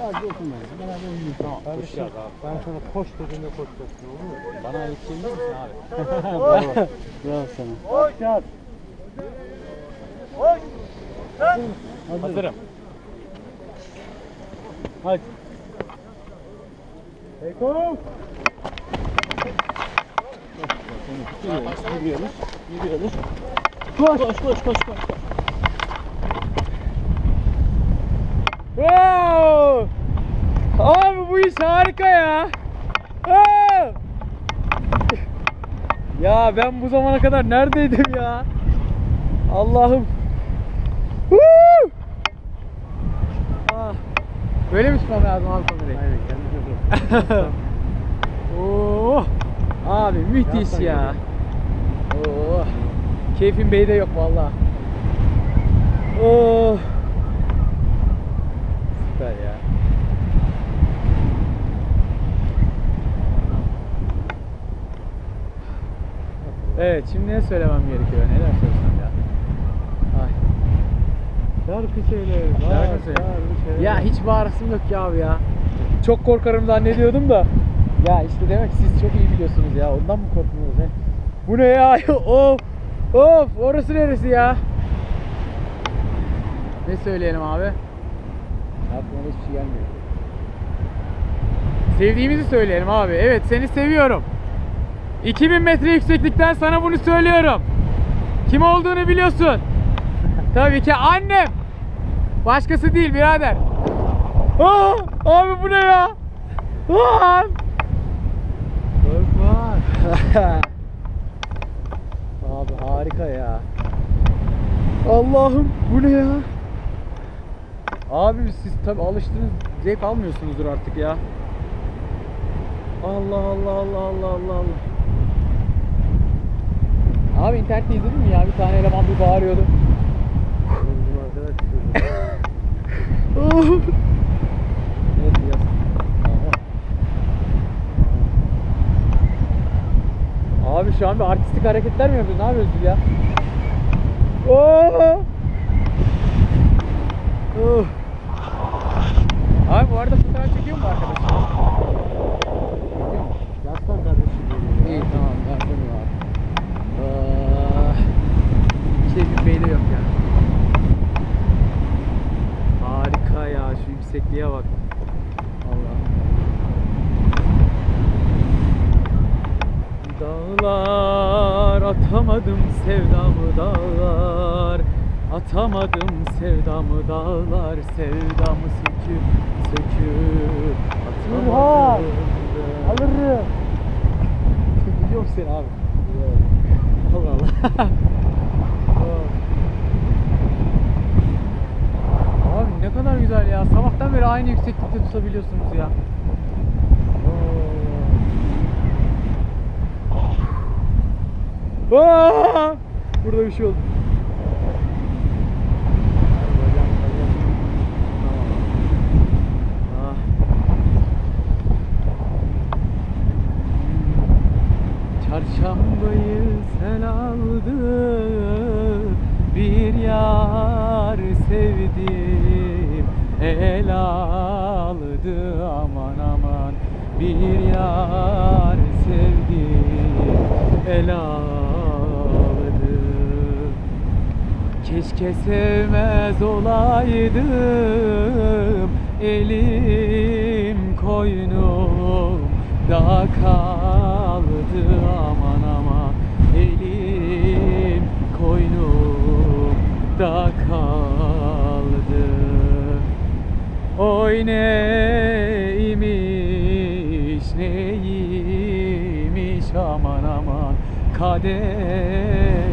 Sadece ben. Beraber oynayayım. Tamam koşacağız şey, abi. ben sana koş dediğimde koşacaksın olur mu? Bana yetişebilir misin abi? Bravo. Bravo sana. Koş yat. Koş. Sen. Hazırım. Hadi. Eko. Yürüyoruz, yürüyoruz. Koş, koş, koş, koş, koş. Wow! Abi bu iş harika ya. Aa! Ya ben bu zamana kadar neredeydim ya? Allah'ım. Ah. Böyle mi tutmam lazım abi kamerayı? Aynen kendine dur. Oo! Abi müthiş Yapma ya. Oo! Keyfim beyde yok vallahi. Oo! Süper ya. Evet, şimdi ne söylemem gerekiyor? Neler söylesem ya? Ay. Şarkı söyle. Şarkı söyle. Şarkı söyle. Ya hiç bağırasım yok ya abi ya. Çok korkarım zannediyordum da. Ya işte demek siz çok iyi biliyorsunuz ya. Ondan mı korkmuyoruz he? Bu ne ya? of! Of! Orası neresi ya? Ne söyleyelim abi? Aklıma hiçbir şey gelmiyor. Sevdiğimizi söyleyelim abi. Evet seni seviyorum. 2000 metre yükseklikten sana bunu söylüyorum. Kim olduğunu biliyorsun. Tabii ki annem. Başkası değil birader. Aa, abi bu ne ya? Aa! Korkma. abi harika ya. Allah'ım bu ne ya? Abi siz tabi alıştınız zevk almıyorsunuzdur artık ya. Allah Allah Allah Allah Allah Allah. Abi internette izledin mi ya? Bir tane eleman bir bağırıyordu. Bizim arkadaş evet yaz. Abi şu an bir artistik hareketler mi yapıyorsun? Ne yapıyorsun ya? Oo! Oh! Abi bu arada fotoğraf çekiyor mu arkadaş? Yaslan kardeşim. İyi tamam ben konuyu abi. Aa, keyfim beyde yok ya. Harika ya şu yüksekliğe bak. Allah. Dağlar atamadım sevdamı dağlar Atamadım sevdamı dağlar Sevdamı söküp söküp! Atamadım Alırım. Biliyor musun seni abi? Allah Allah. abi ne kadar güzel ya. Sabahtan beri aynı yükseklikte tutabiliyorsunuz ya. Aa! Burada bir şey oldu. Ah. Çarşambayı sen aldın Bir yar sevdim El aldı aman aman Bir yar sevdim El aldı Keşke sevmez olaydım. Elim koynum da kaldı. Aman aman. Elim koynum da kaldı. Oy neymiş neymiş? Aman aman. Kaderim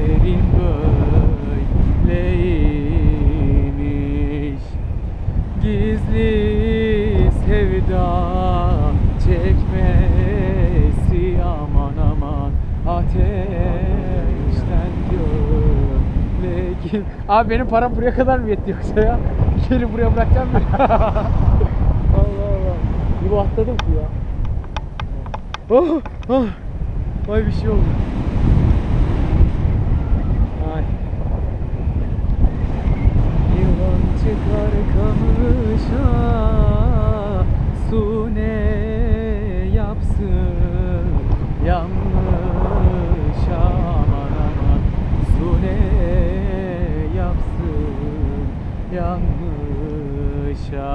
Gömlek Abi benim param buraya kadar mı yetti yoksa ya? Geri buraya bırakacağım mı? Allah Allah. Bir bahtladım ki ya. Oh, oh. Vay bir şey oldu. Ay. Yılan çıkar yanmışa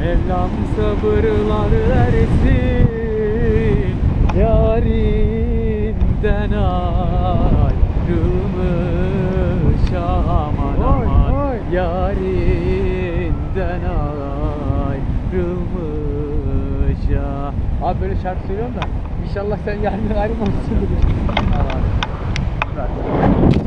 Mevlam sabırlar versin Yarinden ayrılmış aman Oy, aman oy. Yarinden ayrılmış ya Abi böyle şarkı söylüyorum da İnşallah sen yarın. Allah.